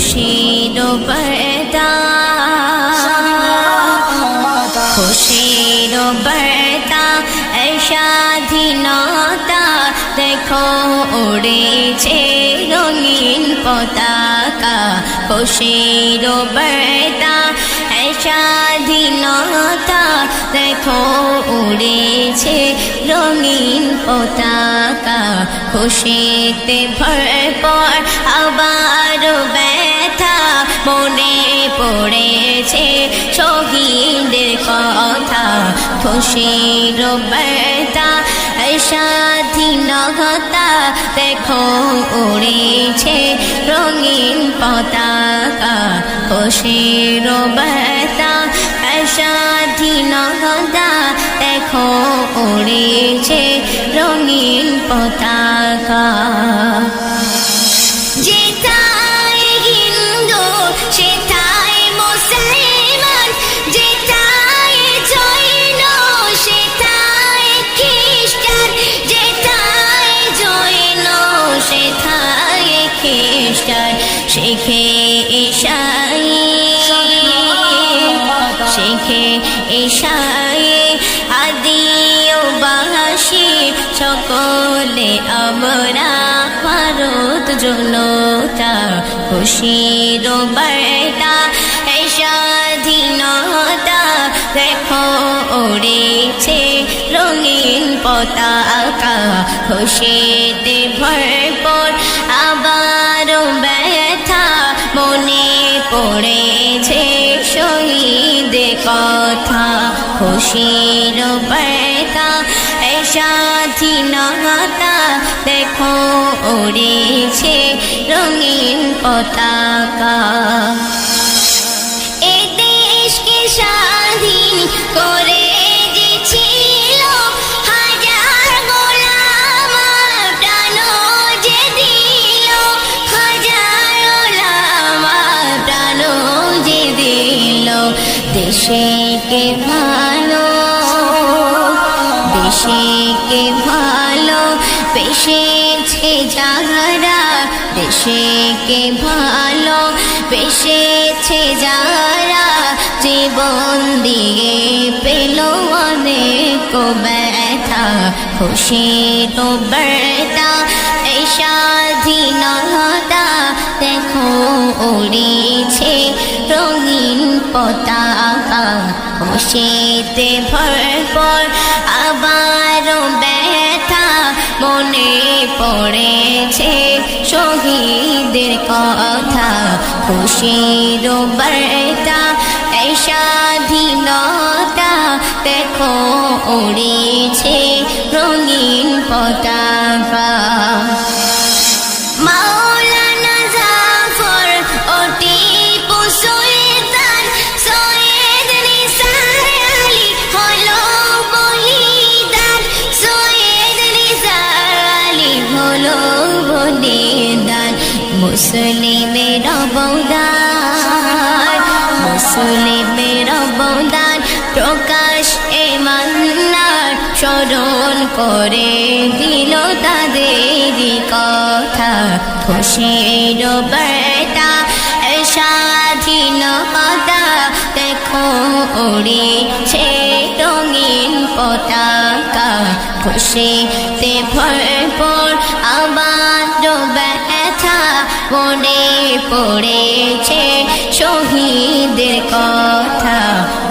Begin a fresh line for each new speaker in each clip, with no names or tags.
খুশির বরদা খুশির এই স্বাধীনতা দেখো, উড়েছে রঙিন পতাকা। খুশির এই স্বাধীনতা দেখো, উড়েছে রঙিন পতাকা। খুশিতে ভরপর আবার মনে পড়েছে শহীদের কথা। খুশির ব্যথা স্বাধীনতা দেখো উড়েছে রঙিন পতাকা। খুশির ব্যথা স্বাধীনতা দেখো উড়েছে রঙিন পতাকা। খ্রিস্টান শেখে ঈশাই। শেখে ঈশাই আদিও বাহাসি সকলে আমরা ভারত জনতা খুশির বার্তা স্বাধীনতা দেখো উড়েছে রঙিন পতাকা, খুশিতে ভরপুর পড়েছে শহীদ কথা খুশির বার্তা স্বাধীনতা দেখো উড়েছে রঙিন পতাকা। দেশেকে ভালো দেশেকে ভালো, পেশেছে যারা দেশেকে ভালো, পেশেছে যারা জীবন দিয়ে পেল অনেক ব্যথা, খুশি তো ব্যথা এই দেখো, উড়িছে রঙিন পতাকা খুশিতে ভরপুর আবার ব্যথা মনে পড়েছে শহীদের কথা। খুশির বার্তা, এই স্বাধীনতা দেখো উড়েছে রঙিন পতাকা। মুসলিমের অবদান মুসলিমের অবদান প্রকাশ এ মান্নার স্মরণ করে দিল তাদের কথা। খুশির এ স্বাধীনতা দেখো উড়েছে রঙিন পতাকা। খুশিতে ভরপুর আবার মনে পড়েছে শহীদের কথা।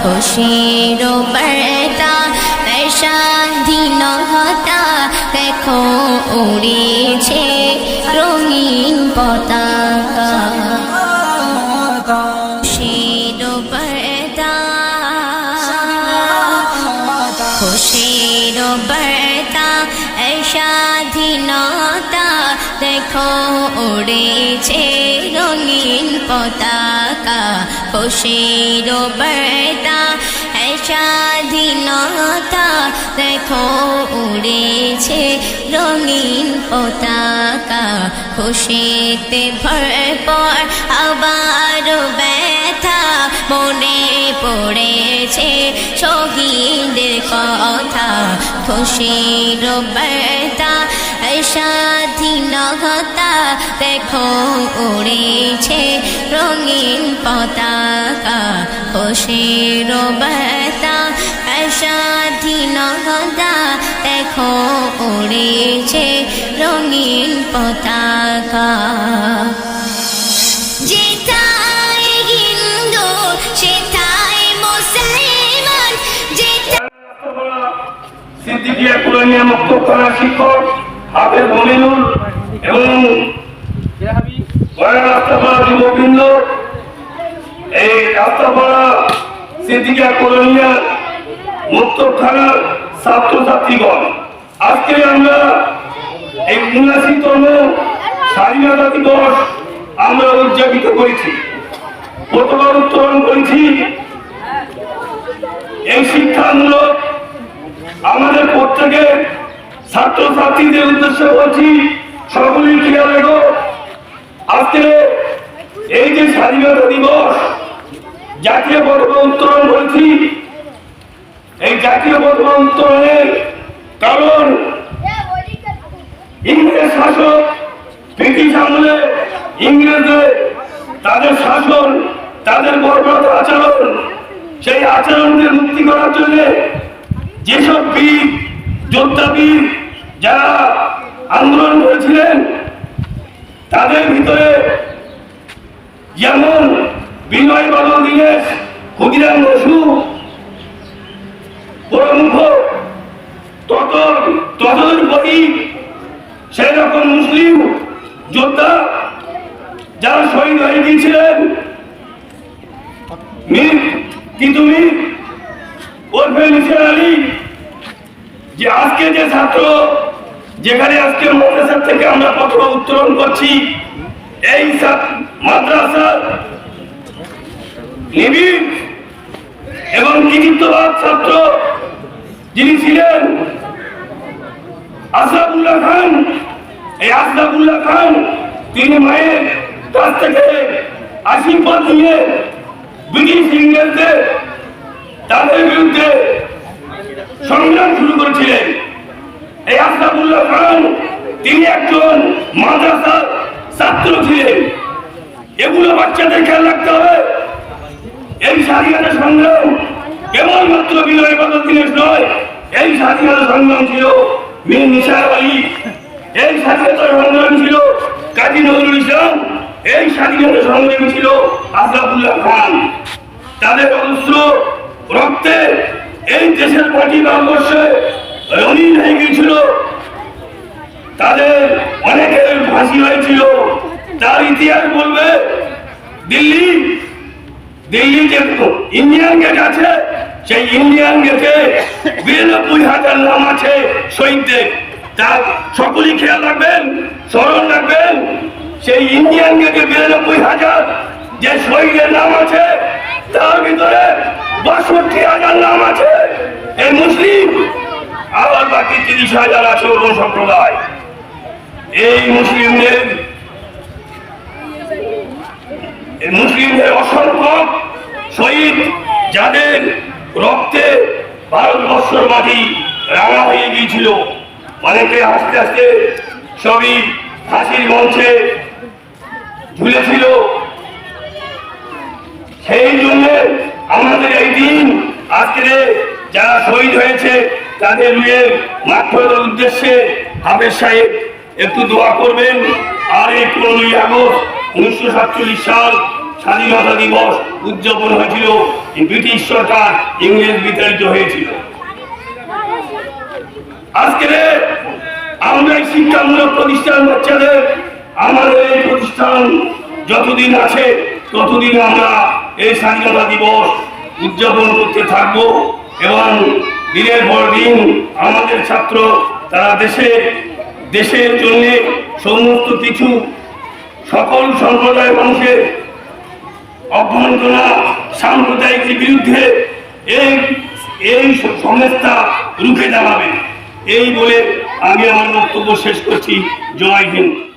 খুশির বার্তা এই স্বাধীনতা দেখো, উড়েছে রঙিন পতাকা। খুশির বার্তা, খুশির এই স্বাধীনতা দেখো উড়েছে রঙিন পতাকা, খুশির এই স্বাধীনতা দেখো উড়েছে রঙিন পতাকা। খুশিতে ভরপুর আবার ব্যথা, মনে পড়েছে শহীদের কথা। খুশির এই স্বাধীনতা দেখো, উড়েছে রঙিন পতাকা খুশির বার্তা। স্বাধীনতা দেখো, উড়েছে রঙিন পতাকা।
সিদ্দিকিয়া কুলানিয়া মুক্ত করা শিক্ষক হাফেজ মমিনুল এবং আজকে আমরা এই উনআশিতম স্বাধীনতা দিবস আমরা উদযাপিত করেছি। প্রথমবার উত্তোলন করেছি। এই শিক্ষামূলক আমাদের প্রত্যেকের ছাত্র ছাত্রীদের উদ্দেশ্যে বলছি, সকলেই খেয়াল রেখো। আজকে এই যে স্বাধীনতা দিবস, জাতীয় পতাকা উত্তোলন করেছি। এই জাতীয় পতাকা উত্তোলনের কারণ ইংরেজ শাসক, ব্রিটিশ আমলে ইংরেজদের, তাদের শাসন, তাদের বর্বরত আচরণ, সেই আচরণকে মুক্তি করার জন্য যেসব বীর যোদ্ধা বীর যারা আন্দোলন করেছিলেন, তাদের ভিতরে যেমন বিনয় বাদল দীনেশ, ক্ষুদিরাম বসু প্রমুখ তত তদুপরি সেই রকম মুসলিম যোদ্ধা যারা শহীদ হয়ে গিয়েছিলেন। কিন্তু মীর, ওরফে নিসার আলী যে আজকে যে ছাত্র, যেখানে আজকে মাদ্রাসার থেকে আমরা পত্র উত্তোলন করছি, এই মাদ্রাসার নিবিড় এবং কৃতিত্ববাদ ছাত্র যিনি ছিলেন আশরাফুল্লাহ খান। এই আশরাফুল্লাহ খান, তিনি মায়ের কাছ থেকে আশীর্বাদ নিয়ে ব্রিটিশ ইংরেজদের তাদের বিরুদ্ধে সংগ্রাম শুরু করেছিলেন। এই আশরাফুল্লাহ খান, তিনি একজন মাদ্রাসার ছাত্র ছিলেন। এগুলো বাচ্চাদের খেয়াল রাখতে হবে। এই স্বাধীনতা সংগ্রাম কেবলমাত্র বিনয় বাদল দিনেশ নয়, এই স্বাধীনতা সংগ্রাম ছিল মীর নিসার আলী। এই স্বাধীনতা সংগ্রাম ছিল কাজী নজরুল ইসলাম। এই স্বাধীনতা সংগ্রামী ছিল আশরাফুল্লাহ খান। তাদের অজস্র রক্তে এই দেশের মাটি ভারতবর্ষে রঙিন হয়ে গিয়েছিল তাদের অনেকের ফাঁসি হয়েছিল। তার ইতিহাস বলবে, দিল্লি দিল্লি যে ইন্ডিয়ান গেট আছে, সেই ইন্ডিয়ান গেটে বিরানব্বই হাজার নাম আছে শহীদদের। তার সকলেই খেয়াল রাখবেন, স্মরণ রাখবেন, সেই ইন্ডিয়ান গেটে বিরানব্বই হাজার যে শহীদের নাম আছে, তার ভিতরে বাষট্টি হাজার নাম আছে। এই মুসলিম আবার বাকি তিরিশ হাজার আছে অন্য সম্প্রদায়। এই মুসলিমদের এই মুসলিমদের অসংখ্য শহীদ যাদের রক্তে ভারতবর্ষের মাটি রাঙা হয়ে গিয়েছিল। অনেকে আস্তে আস্তে সবই হাসির মঞ্চে ঝুলেছিল। সেই জন্য আমাদের এই দিন আজকে যারা শহীদ হয়েছে, তাদের নিয়ে মাঠের উদ্দেশ্যে হাফেজ সাহেব একটু দোয়া করবেন। আর এই পনেরোই আগস্ট, উনিশশো সাতচল্লিশ সাল স্বাধীনতা দিবস উদযাপন হয়েছিল। ব্রিটিশ সরকার ইংরেজ বিতাড়িত হয়েছিল। আজকে আমরা এই শিক্ষামূলক প্রতিষ্ঠান বাচ্চাদের আমাদের এই প্রতিষ্ঠান যতদিন আছে, ততদিন আমরা এই স্বাধীনতা দিবস উদযাপন করতে থাকব। এবং দিনের পর দিন আমাদের ছাত্র তারা দেশে, দেশের জন্য সমস্ত কিছু সকল সম্প্রদায়ের মানুষের অভ্যন্তরা সাম্প্রদায়িকের বিরুদ্ধে এই এই সংস্থা রুখে দাঁড়াবে। এই বলে আমি আমার বক্তব্য শেষ করছি। জয় হিন্দ।